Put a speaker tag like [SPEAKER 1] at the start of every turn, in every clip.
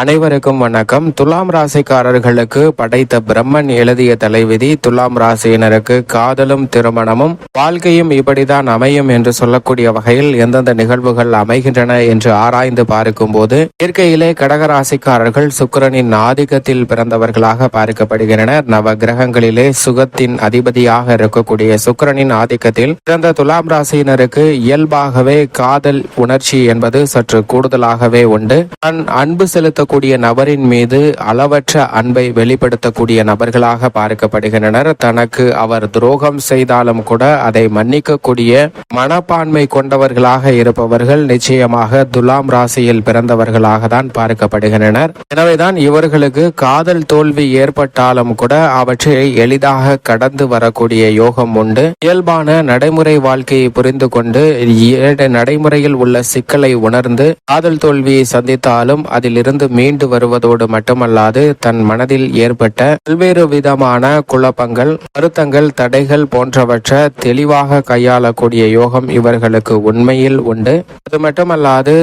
[SPEAKER 1] அனைவருக்கும் வணக்கம். துலாம் ராசிக்காரர்களுக்கு படைத்த பிரம்மன் எழுதிய தலைவிதி துலாம் ராசியினருக்கு காதலும் திருமணமும் வாழ்க்கையும் இப்படிதான் அமையும் என்று சொல்லக்கூடிய வகையில் எந்தெந்த நிகழ்வுகள் அமைகின்றன என்று ஆராய்ந்து பார்க்கும்போது இயற்கையிலே கடகராசிக்காரர்கள் சுக்கிரனின் ஆதிக்கத்தில் பிறந்தவர்களாக பார்க்கப்படுகின்றனர். நவ கிரகங்களிலே சுகத்தின் அதிபதியாக இருக்கக்கூடிய சுக்கிரனின் ஆதிக்கத்தில் பிறந்த துலாம் ராசியினருக்கு இயல்பாகவே காதல் உணர்ச்சி என்பது சற்று கூடுதலாகவே உண்டு. தன் அன்பு செலுத்தக்கூடிய நபரின் மீது அளவற்ற அன்பை வெளிப்படுத்தக்கூடிய நபர்களாக பார்க்கப்படுகின்றனர். தனக்கு அவர் துரோகம் செய்தாலும் கூட அதை மன்னிக்கக்கூடிய மனப்பான்மை கொண்டவர்களாக இருப்பவர்கள் நிச்சயமாக துலாம் ராசியில் பிறந்தவர்களாக தான் பார்க்கப்படுகின்றனர். எனவேதான் இவர்களுக்கு காதல் தோல்வி ஏற்பட்டாலும் கூட அவற்றை எளிதாக கடந்து வரக்கூடிய யோகம் உண்டு. இயல்பான நடைமுறை வாழ்க்கையை புரிந்து கொண்டு நடைமுறையில் உள்ள சிக்கலை உணர்ந்து காதல் தோல்வியை சந்தித்தாலும் அதிலிருந்து மீண்டு வருவதோடு மட்டுமல்லாது தன் மனதில் ஏற்பட்ட பல்வேறு விதமான குழப்பங்கள் வருத்தங்கள் தடைகள் போன்றவற்றை தெளிவாக கையாளக்கூடிய யோகம் இவர்களுக்கு உண்மையில் உண்டு. அது மட்டுமல்லாது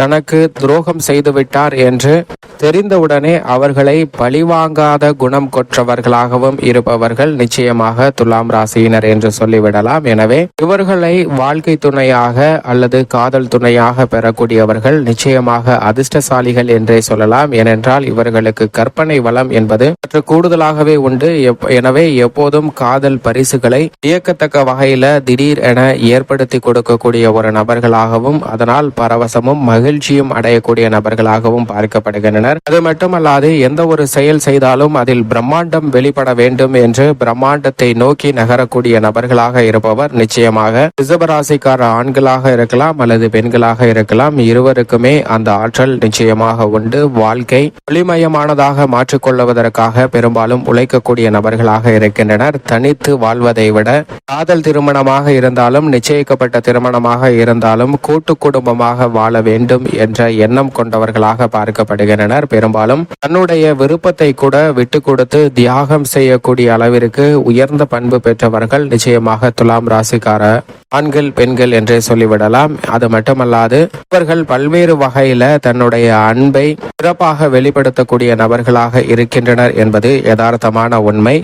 [SPEAKER 1] தனக்கு துரோகம் செய்துவிட்டார் என்று தெரிந்தவுடனே அவர்களை பழிவாங்காத குணம் கொற்றவர்களாகவும் இருப்பவர்கள் நிச்சயமாக துலாம் ராசியினர் என்று சொல்லிவிடலாம். எனவே இவர்களை வாழ்க்கை துணையாக அல்லது காதல் துணையாக பெறக்கூடியவர்கள் நிச்சயமாக அதிர்ஷ்டசாலிகள் என்றே சொல்லலாம். ஏனென்றால் இவர்களுக்கு கற்பனை வளம் என்பது சற்று கூடுதலாகவே உண்டு. எனவே எப்போதும் காதல் பரிசுகளை இயக்கத்தக்க வகையில திடீர் என ஏற்படுத்தி கொடுக்கக்கூடிய ஒரு நபர்களாகவும் அதனால் பரவசமும் மகிழ்ச்சியும் அடையக்கூடிய நபர்களாகவும் பார்க்கப்படுகின்றனர். அது மட்டுமல்லாது எந்த ஒரு செயல் செய்தாலும் அதில் பிரம்மாண்டம் வெளிப்பட வேண்டும் என்று பிரம்மாண்டத்தை நோக்கி நகரக்கூடிய நபர்களாக இருப்பவர் நிச்சயமாக ரிசபராசிக்கார ஆண்களாக இருக்கலாம் அல்லது பெண்களாக இருக்கலாம். இருவருக்குமே அந்த ஆற்றல் நிச்சயமாக உண்டு. வாழ்க்கை ஒளிமயமானதாக மாற்றிக்கொள்வதற்காக பெரும்பாலும் உழைக்கக்கூடிய நபர்களாக இருக்கின்றனர். தனித்து வாழ்வதை விட காதல் திருமணமாக இருந்தாலும் நிச்சயிக்கப்பட்ட திருமணமாக இருந்தாலும் கூட்டு குடும்பமாக வாழ வேண்டும் என்ற எண்ணம் கொண்டவர்களாக பார்க்கப்படுகின்றனர். பெரும்பாலும் தன்னுடைய விருப்பத்தை கூட விட்டு கொடுத்து தியாகம் செய்யக்கூடிய அளவிற்கு உயர்ந்த பண்பு பெற்றவர்கள் நிச்சயமாக துலாம் ராசிக்கார ஆண்கள் பெண்கள் என்றே சொல்லிவிடலாம். அது மட்டுமல்லாது இவர்கள் பல்வேறு வகையில தன்னுடைய அன்பை சிறப்பாக வெளிப்படுத்தக்கூடிய நபர்களாக இருக்கின்றனர் என்பது யதார்த்தமான உண்மை.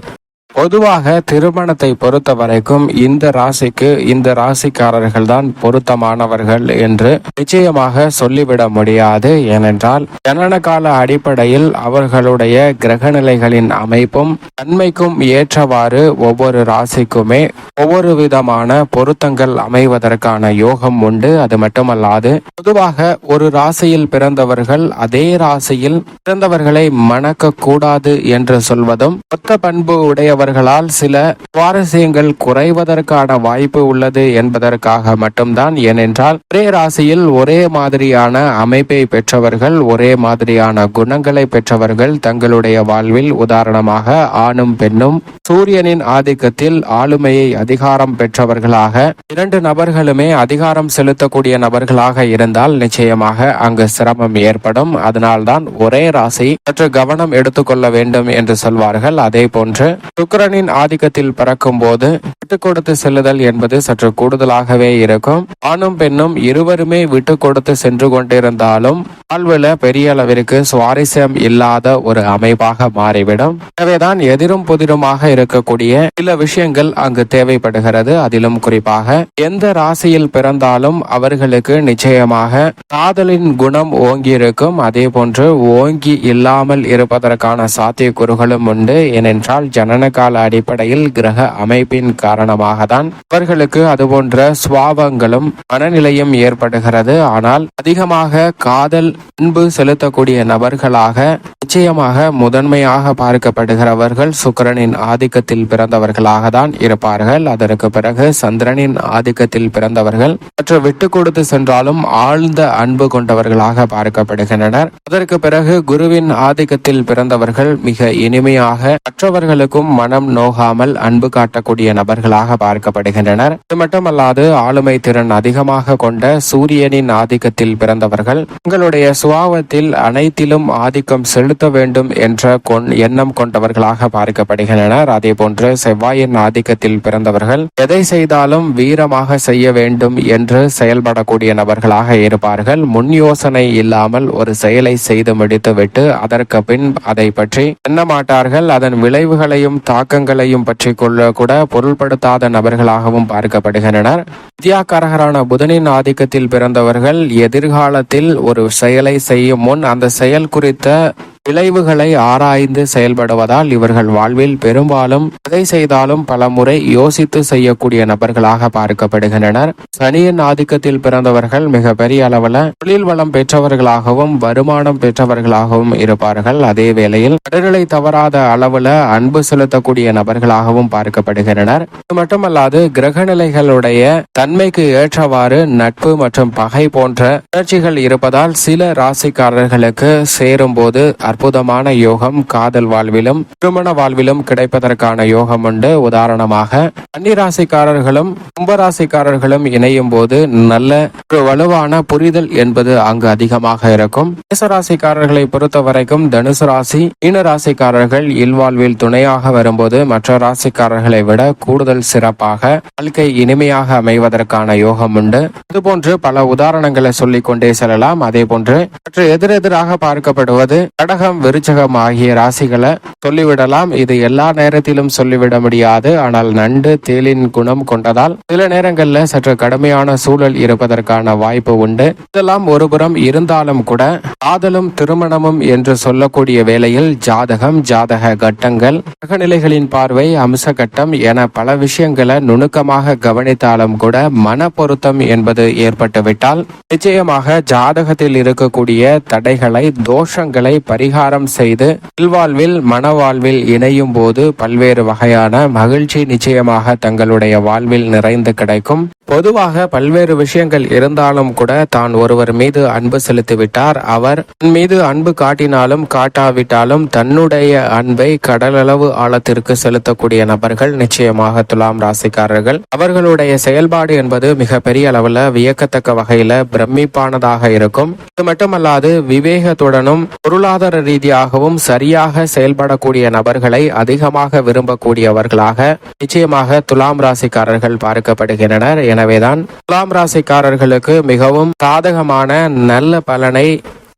[SPEAKER 1] பொதுவாக திருமணத்தை பொறுத்த வரைக்கும் இந்த ராசிக்கு இந்த ராசிக்காரர்கள் தான் பொருத்தமானவர்கள் என்று நிச்சயமாக சொல்லிவிட முடியாது. ஏனென்றால் ஜனன கால அடிப்படையில் அவர்களுடைய கிரகநிலைகளின் அமைப்பும் தன்மைக்கும் ஏற்றவாறு ஒவ்வொரு ராசிக்குமே ஒவ்வொரு விதமான பொருத்தங்கள் அமைவதற்கான யோகம் உண்டு. அது மட்டுமல்லாது பொதுவாக ஒரு ராசியில் பிறந்தவர்கள் அதே ராசியில் பிறந்தவர்களை மணக்க கூடாது என்று சொல்வதும் மொத்த பண்பு உடைய உடையவர்களால் சில சுவாரஸ்யங்கள் குறைவதற்கான வாய்ப்பு உள்ளது என்பதற்காக மட்டும்தான். ஏனென்றால் ஒரே ராசியில் ஒரே மாதிரியான அமைப்பை பெற்றவர்கள் ஒரே மாதிரியான குணங்களை பெற்றவர்கள் தங்களுடைய வாழ்வில் உதாரணமாக ஆணும் பெண்ணும் சூரியனின் ஆதிக்கத்தில் ஆளுமையை அதிகாரம் பெற்றவர்களாக இரண்டு நபர்களுமே அதிகாரம் செலுத்தக்கூடிய நபர்களாக இருந்தால் நிச்சயமாக அங்கு சிரமம் ஏற்படும். அதனால்தான் ஒரே ராசி சற்று கவனம் எடுத்துக்கொள்ள வேண்டும் என்று சொல்வார்கள். அதே போன்று சுக்கரனின் ஆதிக்கத்தில் பறக்கும் போது விட்டு கொடுத்து செல்லுதல் என்பது சற்று கூடுதலாகவே இருக்கும். ஆணும் பெண்ணும் இருவருமே விட்டு கொடுத்து சென்று கொண்டிருந்தாலும் வாழ்வுல பெரிய அளவிற்கு சுவாரஸ்யம் இல்லாத ஒரு அமைப்பாக மாறிவிடும். எனவேதான் எதிரும் புதிருமாக இருக்கக்கூடிய சில விஷயங்கள் அங்கு தேவைப்படுகிறது. அதிலும் குறிப்பாக எந்த ராசியில் பிறந்தாலும் அவர்களுக்கு நிச்சயமாக காதலின் குணம் ஓங்கி இருக்கும் அதே போன்று ஓங்கி இல்லாமல் இருப்பதற்கான சாத்தியக்கூறுகளும் உண்டு. ஏனென்றால் ஜனனகால அடிப்படையில் கிரக அமைப்பின் காரணமாக தான் அவர்களுக்கு அதுபோன்ற சுவாபங்களும் மனநிலையும் ஏற்படுகிறது. ஆனால் அதிகமாக காதல் அன்பு செலுத்தக்கூடிய நபர்களாக நிச்சயமாக முதன்மையாக பார்க்கப்படுகிறவர்கள் சுக்கரனின் ஆதிக்கத்தில் பிறந்தவர்களாக தான் இருப்பார்கள். அதற்கு பிறகு சந்திரனின் ஆதிக்கத்தில் பிறந்தவர்கள் மற்ற விட்டு கொடுத்து சென்றாலும் ஆழ்ந்த அன்பு கொண்டவர்களாக பார்க்கப்படுகின்றனர். அதற்கு பிறகு குருவின் ஆதிக்கத்தில் பிறந்தவர்கள் மிக இனிமையாக மற்றவர்களுக்கும் மனம் நோகாமல் அன்பு காட்டக்கூடிய நபர்களாக பார்க்கப்படுகின்றனர். இது மட்டுமல்லாது ஆளுமை திறன் அதிகமாக கொண்ட சூரியனின் ஆதிக்கத்தில் பிறந்தவர்கள் உங்களுடைய சுவாவத்தில் அனைத்திலும் ஆதிக்கம் செலுத்த வேண்டும் என்ற எண்ணம் கொண்டவர்களாக பார்க்கப்படுகின்றனர் அதே போன்று செவ்வாயின் ஆதிக்கத்தில் பிறந்தவர்கள் எதை செய்தாலும் வீரமாக செய்ய வேண்டும் என்று செயல்படக்கூடிய நபர்களாக இருப்பார்கள். முன் யோசனை இல்லாமல் ஒரு செயலை செய்து முடித்துவிட்டு அதற்கு பின் அதை பற்றி எண்ணமாட்டார்கள் அதன் விளைவுகளையும் தாக்கங்களையும் பற்றி கொள்ள கூட பொருள்படுத்தாத நபர்களாகவும் பார்க்கப்படுகின்றனர். வித்யாகாரகரான புதனின் ஆதிக்கத்தில் பிறந்தவர்கள் எதிர்காலத்தில் ஒரு செயல் செய்யும் முன் அந்த செயல் குறித்த விளைவுகளை ஆராய்ந்து செயல்படுவதால் இவர்கள் வாழ்வில் பெரும்பாலும் எதை செய்தாலும் பல முறை யோசித்து செய்யக்கூடிய நபர்களாக பார்க்கப்படுகின்றனர். சனியின் ஆதிக்கத்தில் பிறந்தவர்கள் மிக பெரிய அளவில் தொழில் வளம் பெற்றவர்களாகவும் வருமானம் பெற்றவர்களாகவும் இருப்பார்கள். அதே வேளையில் கடல்களை தவறாத அளவுல அன்பு செலுத்தக்கூடிய நபர்களாகவும் பார்க்கப்படுகின்றனர். இது மட்டுமல்லாது கிரகநிலைகளுடைய தன்மைக்கு ஏற்றவாறு நட்பு மற்றும் பகை போன்ற உணர்ச்சிகள் இருப்பதால் சில ராசிக்காரர்களுக்கு சேரும்போது அற்புதமான யோகம் காதல் வாழ்விலும் திருமண வாழ்விலும் கிடைப்பதற்கான யோகம் உண்டு. உதாரணமாக கன்னிராசிக்காரர்களும் கும்பராசிக்காரர்களும் இணையும் போது நல்ல ஒரு வலுவான புரிதல் என்பது அங்கு அதிகமாக இருக்கும். மேசராசிக்காரர்களை பொறுத்த வரைக்கும் தனுசு ராசி மீன ராசிக்காரர்கள் இல்வாழ்வில் துணையாக வரும்போது மற்ற ராசிக்காரர்களை விட கூடுதல் சிறப்பாக வாழ்க்கை இனிமையாக அமைவதற்கான யோகம் உண்டு. இதுபோன்று பல உதாரணங்களை சொல்லிக் கொண்டே செல்லலாம். அதே போன்று மற்ற எதிரெதிராக பார்க்கப்படுவது கடகம் விருச்சகம் ஆகிய ராசிகளை சொல்லிவிடலாம். இது எல்லா நேரத்திலும் சொல்லிவிட முடியாது. ஆனால் நண்டு தேலின் குணம் கொண்டதால் சில நேரங்களில் சற்று கடுமையான சூழல் இருப்பதற்கான வாய்ப்பு உண்டு. இதெல்லாம் ஒருபுறம் இருந்தாலும் கூட காதலும் திருமணமும் என்று சொல்லக்கூடிய வேளையில் ஜாதகம் ஜாதக கட்டங்கள் கிரகநிலைகளின் பார்வை அம்ச கட்டம் என பல விஷயங்களை நுணுக்கமாக கவனித்தாலும் கூட மன பொருத்தம் என்பது ஏற்பட்டுவிட்டால் நிச்சயமாக ஜாதகத்தில் இருக்கக்கூடிய தடைகளை தோஷங்களை பரிகாரம் செய்து இல்வாழ்வில் மனவாழ்வில் இணையும் போது பல்வேறு வகையான மகிழ்ச்சி நிச்சயமாக தங்களுடைய வாழ்வில் நிறைந்து கிடைக்கும். பொதுவாக பல்வேறு விஷயங்கள் இருந்தாலும் கூட தான் ஒருவர் மீது அன்பு செலுத்திவிட்டார். அவர் தன் மீது அன்பு காட்டினாலும் காட்டாவிட்டாலும் தன்னுடைய அன்பை கடலளவு ஆழத்திற்கு செலுத்தக்கூடிய நபர்கள் நிச்சயமாக துலாம் ராசிக்காரர்கள். அவர்களுடைய செயல்பாடு என்பது மிக பெரிய அளவுல வியக்கத்தக்க வகையில பிரமிப்பானதாக இருக்கும். இது மட்டுமல்லாது விவேகத்துடனும் பொருளாதார ரீதியாகவும் சரியாக செயல்படக்கூடிய நபர்களை அதிகமாக விரும்பக்கூடியவர்களாக நிச்சயமாக துலாம் ராசிக்காரர்கள் பார்க்கப்படுகின்றனர். என எனவேதான் துலாம் ராசிக்காரர்களுக்கு மிகவும் சாதகமான நல்ல பலனை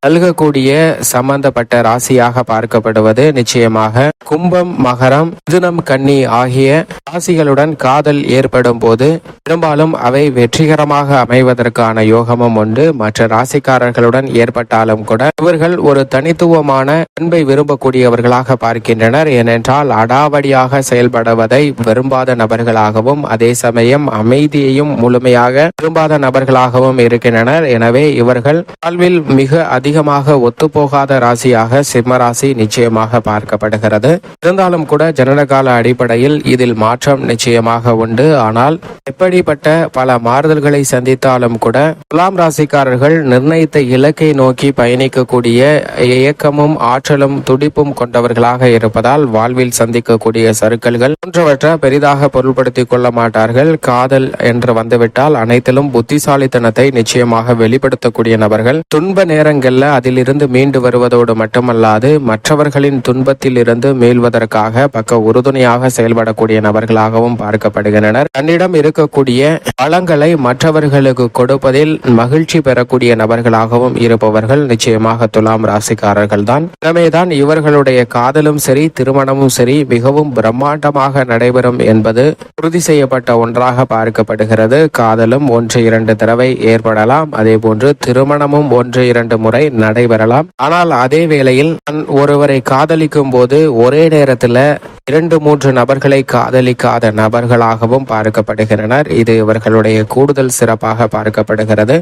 [SPEAKER 1] நல்கக்கூடிய சம்பந்தப்பட்ட ராசியாக பார்க்கப்படுவது நிச்சயமாக கும்பம் மகரம் மிதுனம் கன்னி ஆகிய ராசிகளுடன் காதல் ஏற்படும் போது பெரும்பாலும் அவை வெற்றிகரமாக அமைவதற்கான யோகமும் உண்டு. மற்ற ராசிக்காரர்களுடன் ஏற்பட்டாலும் கூட இவர்கள் ஒரு தனித்துவமான அன்பை விரும்பக்கூடியவர்களாக பார்க்கின்றனர். ஏனென்றால் அடாவடியாக செயல்படுவதை விரும்பாத நபர்களாகவும் அதே சமயம் அமைதியையும் முழுமையாக விரும்பாத நபர்களாகவும் இருக்கின்றனர். எனவே இவர்கள் வாழ்வில் மிக அதிக அதிகமாக ஒத்துப்போகாத ராசியாக சிம்ம ராசி நிச்சயமாக பார்க்கப்படுகிறது. இருந்தாலும் கூட ஜனனகால அடிப்படையில் இதில் மாற்றம் நிச்சயமாக உண்டு. ஆனால் எப்படிப்பட்ட பல மாறுதல்களை சந்தித்தாலும் கூட துலாம் ராசிக்காரர்கள் நிர்ணயித்த இலக்கை நோக்கி பயணிக்கக்கூடிய இயக்கமும் ஆற்றலும் துடிப்பும் கொண்டவர்களாக இருப்பதால் வாழ்வில் சந்திக்கக்கூடிய சருக்கல்கள் போன்றவற்றை பெரிதாக பொருள்படுத்திக் கொள்ள மாட்டார்கள். காதல் என்று வந்துவிட்டால் அனைத்திலும் புத்திசாலித்தனத்தை நிச்சயமாக வெளிப்படுத்தக்கூடிய நபர்கள். துன்ப நேரங்கள்ல அதிலிருந்து மீண்டு வருவதோடு மட்டுமல்லாது மற்றவர்களின் துன்பத்தில் இருந்து மீள்வதற்காக பக்க உறுதுணையாக செயல்படக்கூடிய நபர்களாகவும் பார்க்கப்படுகின்றனர். தன்னிடம் இருக்கக்கூடிய வளங்களை மற்றவர்களுக்கு கொடுப்பதில் மகிழ்ச்சி பெறக்கூடிய நபர்களாகவும் இருப்பவர்கள் நிச்சயமாக துலாம் ராசிக்காரர்கள் தான் எனவேதான் இவர்களுடைய காதலும் சரி திருமணமும் சரி மிகவும் பிரம்மாண்டமாக நடைபெறும் என்பது உறுதி செய்யப்பட்ட ஒன்றாக பார்க்கப்படுகிறது. காதலும் ஒன்று இரண்டு தடவை ஏற்படலாம். அதே போன்று திருமணமும் ஒன்று இரண்டு முறை நடைபெறலாம். ஆனால் அதே வேளையில் நான் ஒருவரை காதலிக்கும் போது ஒரே நேரத்தில் இரண்டு மூன்று நபர்களை காதலிக்காத நபர்களாகவும் பார்க்கப்படுகின்றனர். இது இவர்களுடைய கூடுதல் சிறப்பாக பார்க்கப்படுகிறது.